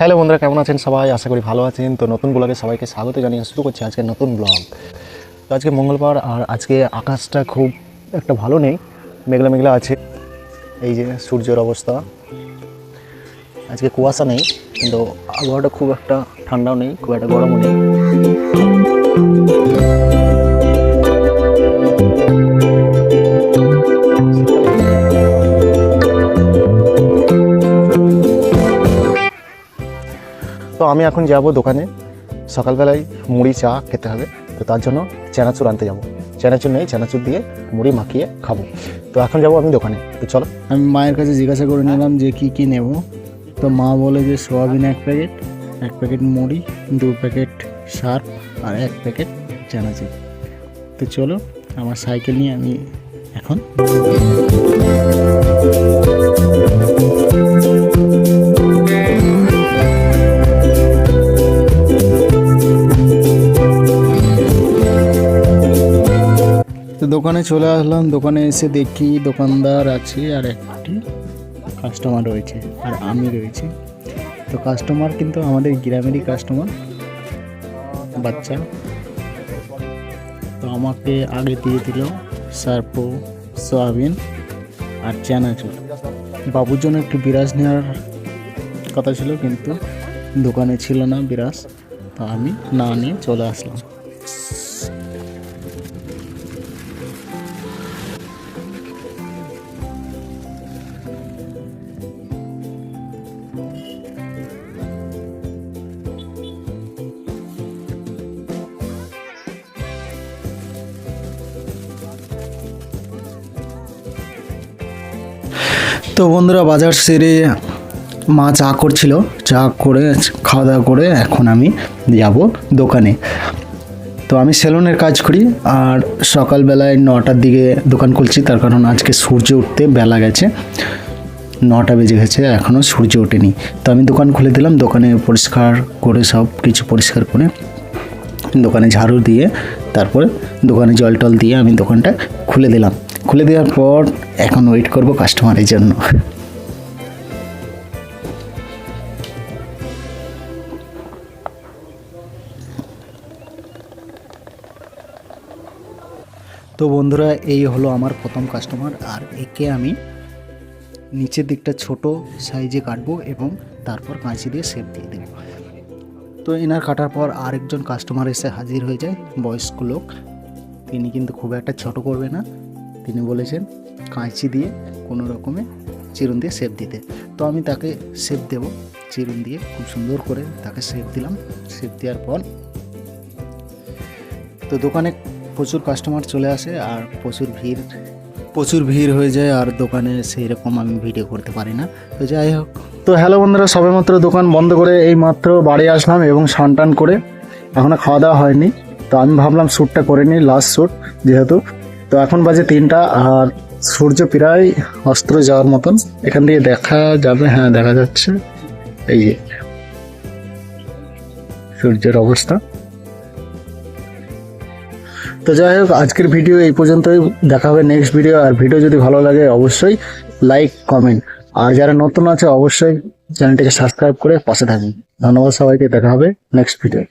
Hello বন্ধুরা, কেমন আছেন সবাই? আশা করি ভালো আছেন। তো নতুন ব্লগে সবাইকে স্বাগত জানিয়ে শুরু করছি আজকে নতুন ব্লগ। তো আজকে মঙ্গলবার আর আজকে আকাশটা খুব একটা ভালো নেই, মেঘলা মেঘলা আছে। এই যে সূর্যের অবস্থা। আজকে কুয়াশা নেই, কিন্তু আবহাওয়াটা খুব একটা ঠান্ডাও নেই, খুব একটা গরমও নেই। তো আমি এখন যাব দোকানে। সকালবেলায় মুড়ি চা খেতে হবে। তো তার জন্য চানাচুর আনতে যাব। চানাচুর নেই চানাচুর দিয়ে মুড়ি মাখিয়ে খাব। তো এখন যাব আমি দোকানে। তো চলো। আমি মায়ের কাছে জিজ্ঞাসা করে নিলাম যে কি কি নেব। তো মা বলে যে সোয়াবিন এক প্যাকেট এক প্যাকেট মুড়ি দু প্যাকেট সার্ফ আর এক প্যাকেট চানাচুর। তো চলো আমার সাইকেল নিয়ে আমি এখন দোকানে চলে আসলাম, দোকানে এসে দেখি দোকানদার আছে আর একটি কাস্টমার রয়েছে আর আমি রয়েছি। তো কাস্টমার কিন্তু আমাদের গ্রামেরই কাস্টমার বাচ্চা। তো আমাকে আগে দিয়ে দিল সার্পো, সয়াবিন আর চানাচুর। বাবুর জন্য একটু বিরাজ নেওয়ার কথা ছিল কিন্তু দোকানে ছিল না বিরাজ। তো আমি না নিয়ে চলে আসলাম। তো বন্ধুরা বাজার সেরে মা চা করছিল, চা করে খাওয়া দাওয়া করে এখন আমি যাব দোকানে। তো আমি সেলুনের কাজ করি আর সকালবেলায় নটার দিকে দোকান খুলছি, তার কারণ আজকে সূর্য উঠতে বেলা গেছে। নটা বেজে গেছে এখনও সূর্য ওঠেনি। তো আমি দোকান খুলে দিলাম, দোকানে পরিষ্কার করে সব কিছু পরিষ্কার করে দোকানে ঝাড়ু দিয়ে তারপরে দোকানে জল টল দিয়ে আমি দোকানটা খুলে দিলাম। খুলে দেওয়ার পর এখন ওয়েট করব কাস্টমারের জন্য। তো বন্ধুরা, এই হলো আমার প্রথম কাস্টমার আর একে আমি নিচের দিকটা ছোট সাইজে কাটবো এবং তারপর কাঁচি দিয়ে শেপ দিয়ে দেবো। তো এনার কাটার পর আরেকজন কাস্টমার এসে হাজির হয়ে যায়, বয়স্ক লোক। তিনি কিন্তু খুব একটা ছোট করবে না। তিনি বলেছেন, কাঁচি দিয়ে কোনো রকমে চিরুন দিয়ে শেপ দিতে। তো আমি তাকে শেপ দেব, চিরুন দিয়ে খুব সুন্দর করে তাকে শেপ দিলাম। শেপ দেওয়ার পর তো দোকানে প্রচুর কাস্টমার চলে আসে আর প্রচুর ভিড় প্রচুর ভিড় হয়ে যায় আর দোকানে সেই রকম আমি ভিডিও করতে পারি না। তো যাই হোক। তো হ্যালো বন্ধুরা, সবেমাত্র দোকান বন্ধ করে এই মাত্র বাড়ি আসলাম এবং স্নান টান করে এখনও খাওয়া দাওয়া হয়নি। তো আমি ভাবলাম শ্যুটটা করে নিই লাস্ট শ্যুট, যেহেতু তো এখন বাজে তিনটা আর সূর্য প্রায় অস্ত্র যাওয়ার মতন। এখান দিয়ে দেখা যাবে হ্যাঁ দেখা যাচ্ছে। এই যে সূর্যের অবস্থা। তো যাই হোক, আজকের ভিডিও এই পর্যন্তই। দেখা হবে নেক্সট ভিডিও আর ভিডিও যদি ভালো লাগে, অবশ্যই লাইক কমেন্ট আর যারা নতুন আছে, অবশ্যই চ্যানেলটিকে সাবস্ক্রাইব করে পাশে থাকুন। ধন্যবাদ সবাইকে। দেখা হবে নেক্সট ভিডিও